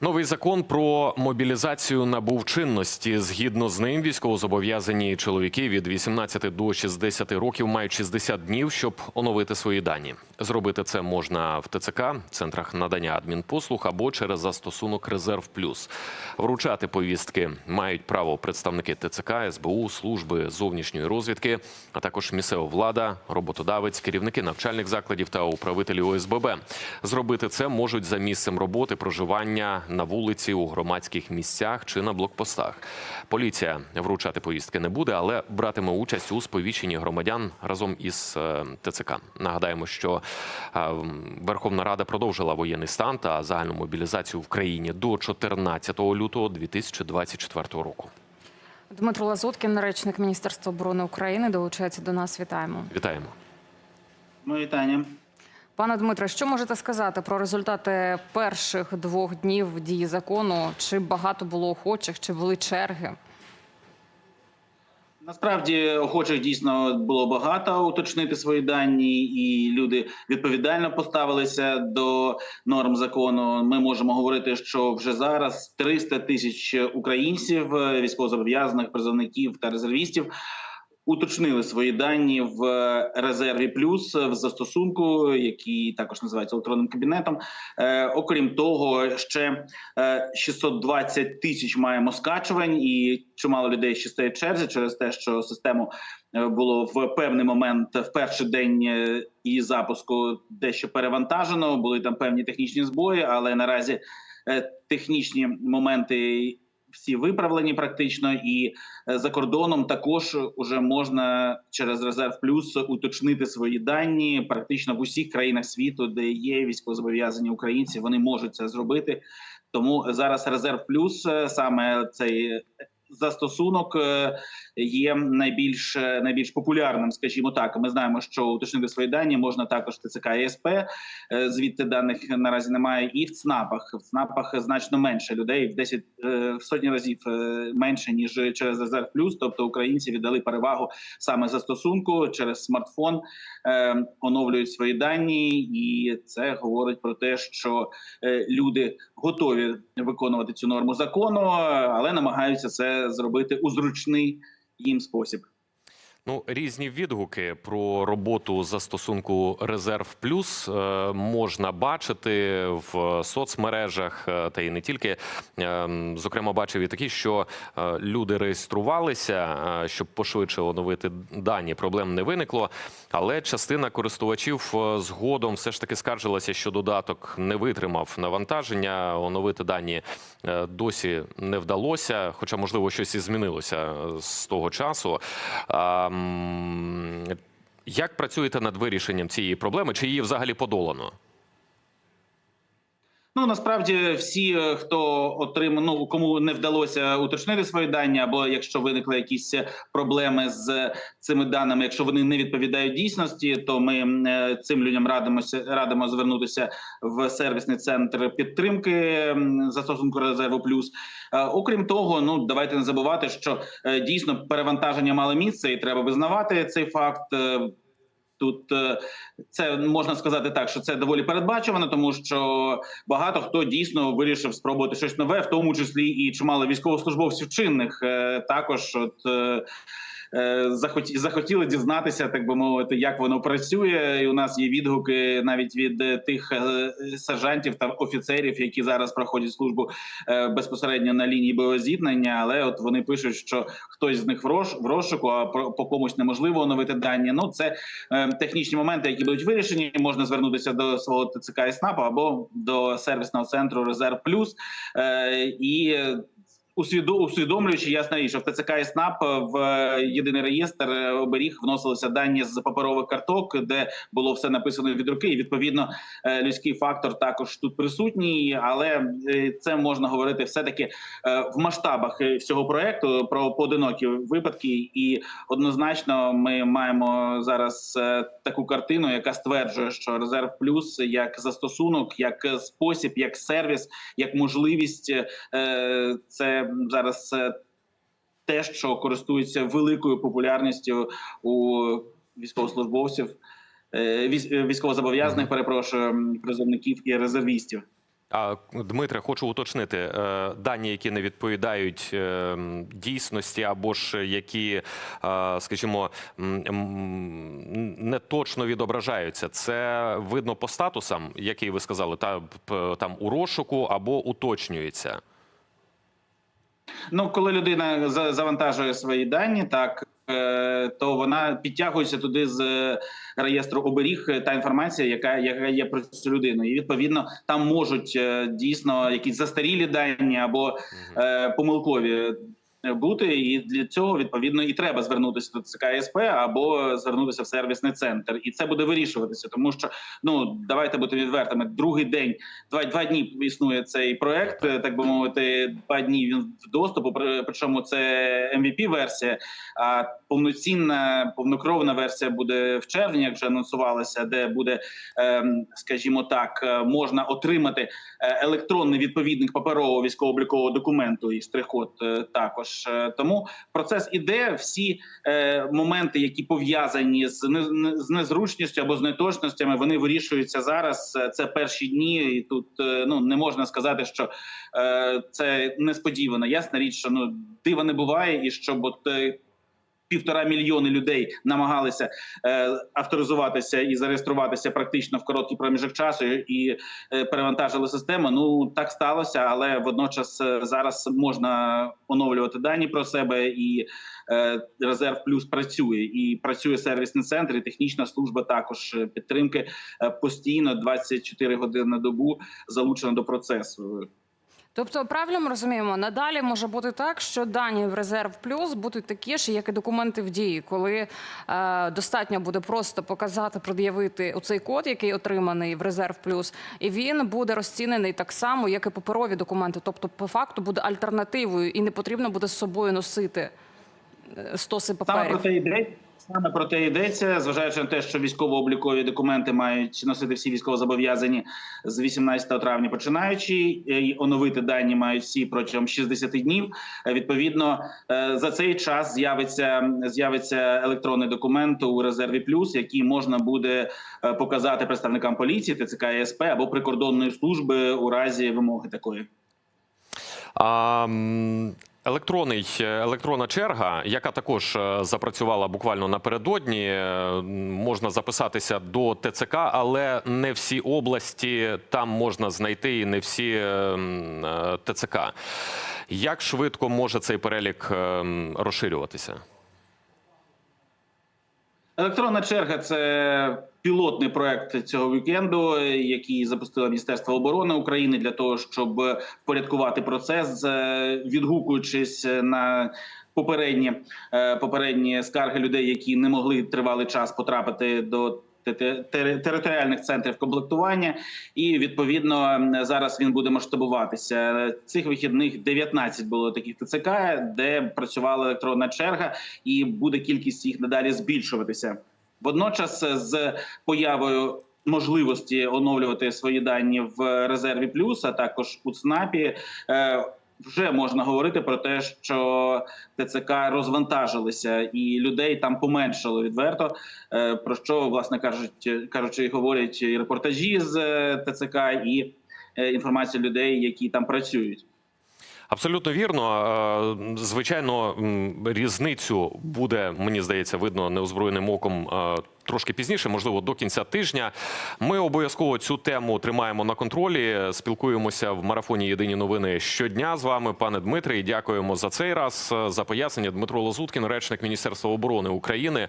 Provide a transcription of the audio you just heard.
Новий закон про мобілізацію набув чинності. Згідно з ним, військовозобов'язані чоловіки від 18 до 60 років мають 60 днів, щоб оновити свої дані. Зробити це можна в ТЦК, центрах надання адмінпослуг або через застосунок Резерв Плюс. Вручати повістки мають право представники ТЦК, СБУ, служби зовнішньої розвідки, а також місцева влада, роботодавець, керівники навчальних закладів та управителі ОСББ. Зробити це можуть за місцем роботи, проживання на вулиці, у громадських місцях чи на блокпостах. Поліція вручати повістки не буде, але братиме участь у сповіщенні громадян разом із е, ТЦК. Нагадаємо, що е, Верховна Рада продовжила воєнний стан та загальну мобілізацію в країні до 14 лютого 2024 року. Дмитро Лазуткін, речник Міністерства оборони України, долучається до нас. Вітаємо. Вітаємо. Мої вітання. Пане Дмитре, що можете сказати про результати перших двох днів дії закону? Чи багато було охочих, чи були черги? Насправді охочих дійсно було багато уточнити свої дані, і люди відповідально поставилися до норм закону. Ми можемо говорити, що вже зараз 300 тисяч українців, військовозобов'язаних, призовників та резервістів. Уточнили свої дані в резерві плюс в застосунку, який також називається електронним кабінетом. Е, окрім того, ще е, 620 тисяч маємо скачувань, і чимало людей ще в черзі через те, що систему е, було в певний момент в перший день е, її запуску дещо перевантажено. Були там певні технічні збої, але наразі е, технічні моменти всі виправлені практично, і е, за кордоном також уже можна через резерв плюс уточнити свої дані. Практично в усіх країнах світу, де є військовозобов'язані українці, вони можуть це зробити. Тому зараз резерв плюс е, саме цей застосунок е, є найбільш е, найбільш популярним, скажімо так. Ми знаємо, що уточнити свої дані можна також ТЦК і СП, е, звідти даних наразі немає, і в ЦНАПах. В ЦНАПах значно менше людей в 10 е, в сотні разів менше ніж через резерв плюс. Тобто українці віддали перевагу саме застосунку через смартфон, оновлюють свої дані, і це говорить про те, що люди готові виконувати цю норму закону, але намагаються це зробити у зручний їм спосіб. Ну, різні відгуки про роботу застосунку Резерв Плюс е, можна бачити в соцмережах е, та й не тільки. Е, Зокрема, бачив і такі, що люди реєструвалися, щоб пошвидше оновити дані. Проблем не виникло, але частина користувачів згодом все ж таки скаржилася, що додаток не витримав навантаження. Оновити дані досі не вдалося, хоча можливо щось і змінилося з того часу. Як працюєте над вирішенням цієї проблеми? Чи її взагалі подолано? Ну насправді всі, е, хто отримав, ну кому не вдалося уточнити свої дані, або якщо виникли якісь проблеми з цими даними, якщо вони не відповідають дійсності, то ми е, цим людям радимося радимо звернутися в сервісний центр підтримки застосунку резерву плюс. Е, Окрім того, ну давайте не забувати, що е, дійсно перевантаження мало місце, і треба визнавати цей факт. Тут е, це можна сказати так, що це доволі передбачувано, тому що багато хто дійсно вирішив спробувати щось нове, в тому числі і чимало військовослужбовців чинних е, також от. е, захоті- захотіли дізнатися, так би мовити, як воно працює. І у нас є відгуки навіть від тих сержантів та офіцерів, які зараз проходять службу безпосередньо на лінії бойового зіткнення. Але от вони пишуть, що хтось з них в роз- розшуку, а по комусь неможливо оновити дані. Ну це технічні моменти, які будуть вирішені. Можна звернутися до свого ТЦК і СНАПу або до сервісного центру Резерв Плюс е, і. Усвідо- Усвідомлюючи, ясна річ, що в ТЦК і СНАП в е, єдиний реєстр е, оберіг вносилися дані з паперових карток, де було все написано від руки. І відповідно е, людський фактор також тут присутній, але е, це можна говорити все таки е, в масштабах е, всього проекту про поодинокі випадки, і однозначно ми маємо зараз е, таку картину, яка стверджує, що резерв плюс як застосунок, як е, спосіб, як сервіс, як можливість е, це зараз е, те, що користується великою популярністю у військовослужбовців, е, е, військовозобов'язаних, перепрошую, призовників і резервістів. А Дмитре, хочу уточнити е, дані, які не відповідають дійсності, або ж які, скажімо, не точно відображаються. Це видно по статусам, який ви сказали, та там у розшуку або уточнюється. Ну, коли людина за- завантажує свої дані, так е, то вона підтягується туди з реєстру оберіг е, та інформація, яка, яка є про цю людину. І відповідно там можуть е, дійсно якісь застарілі дані або помилкові. Бути і для цього відповідно і треба звернутися до ЦК СП або звернутися в сервісний центр, і це буде вирішуватися, тому що ну давайте бути відвертими. Другий день, два два дні існує цей проект, так би мовити, два дні він в доступу. при- Причому це MVP версія. А повноцінна повнокровна версія буде в червні, як вже анонсувалося, де буде, ем, скажімо так, е, можна отримати е, електронний відповідник паперового військово-облікового документу і штрих-код е, також. Е, Тому процес іде. Всі е, моменти, які пов'язані з не- з незручністю або з неточностями, вони вирішуються зараз. Е, Це перші дні, і тут е, ну не можна сказати, що е, це несподівано. Ясна річ, що ну дива не буває, і щоб от. е, Півтора мільйони людей намагалися е, авторизуватися і зареєструватися практично в короткий проміжок часу і е, перевантажили систему. Ну так сталося, але водночас е, зараз можна оновлювати дані про себе, і е, резерв плюс працює. І працює сервісний центр, і технічна служба також е, підтримки постійно 24 години на добу залучена до процесу. Тобто, правильно ми розуміємо, надалі може бути так, що дані в резерв плюс будуть такі ж, як і документи в дії, коли е, достатньо буде просто показати, пред'явити оцей код, який отриманий в резерв плюс, і він буде розцінений так само, як і паперові документи. Тобто, по факту буде альтернативою, і не потрібно буде з собою носити е, стоси Саме про паперів. те йде. Саме про те йдеться, зважаючи на те, що військово-облікові документи мають носити всі військовозобов'язані з 18 травня починаючи, е, і оновити дані мають всі протягом 60 днів. Е, Відповідно, е, за цей час з'явиться з'явиться електронний документ у резерві плюс, який можна буде е, показати представникам поліції, ТЦК СП або прикордонної служби у разі вимоги такої. М, електронний, електронна черга, яка також е, запрацювала буквально напередодні, е, можна записатися до ТЦК, але не всі області там можна знайти і не всі е, е, ТЦК. Як швидко може цей перелік е, розширюватися? Електронна черга це пілотний проект цього вікенду, який запустило Міністерство оборони України для того, щоб впорядкувати процес, е, відгукуючись на попередні е, попередні скарги людей, які не могли тривалий час потрапити до. Те- те- Територіальних центрів комплектування, і відповідно зараз він буде масштабуватися. Цих вихідних 19 було таких ТЦК, де працювала електронна черга, і буде кількість їх надалі збільшуватися. Водночас, з появою можливості оновлювати свої дані в резерві плюс, а також у ЦНАПі. Вже можна говорити про те, що ТЦК розвантажилися і людей там поменшало відверто. е, Про що, власне кажуть, кажучи, говорять і репортажі з е, ТЦК, і е, інформація людей, які там працюють. Абсолютно вірно. Е, Звичайно, різницю буде, мені здається, видно неозброєним оком е, трошки пізніше, можливо, до кінця тижня. Ми обов'язково цю тему тримаємо на контролі. Спілкуємося в марафоні Єдині новини щодня з вами, пане Дмитре. І дякуємо за цей раз за пояснення. Дмитро Лазуткін, речник Міністерства оборони України.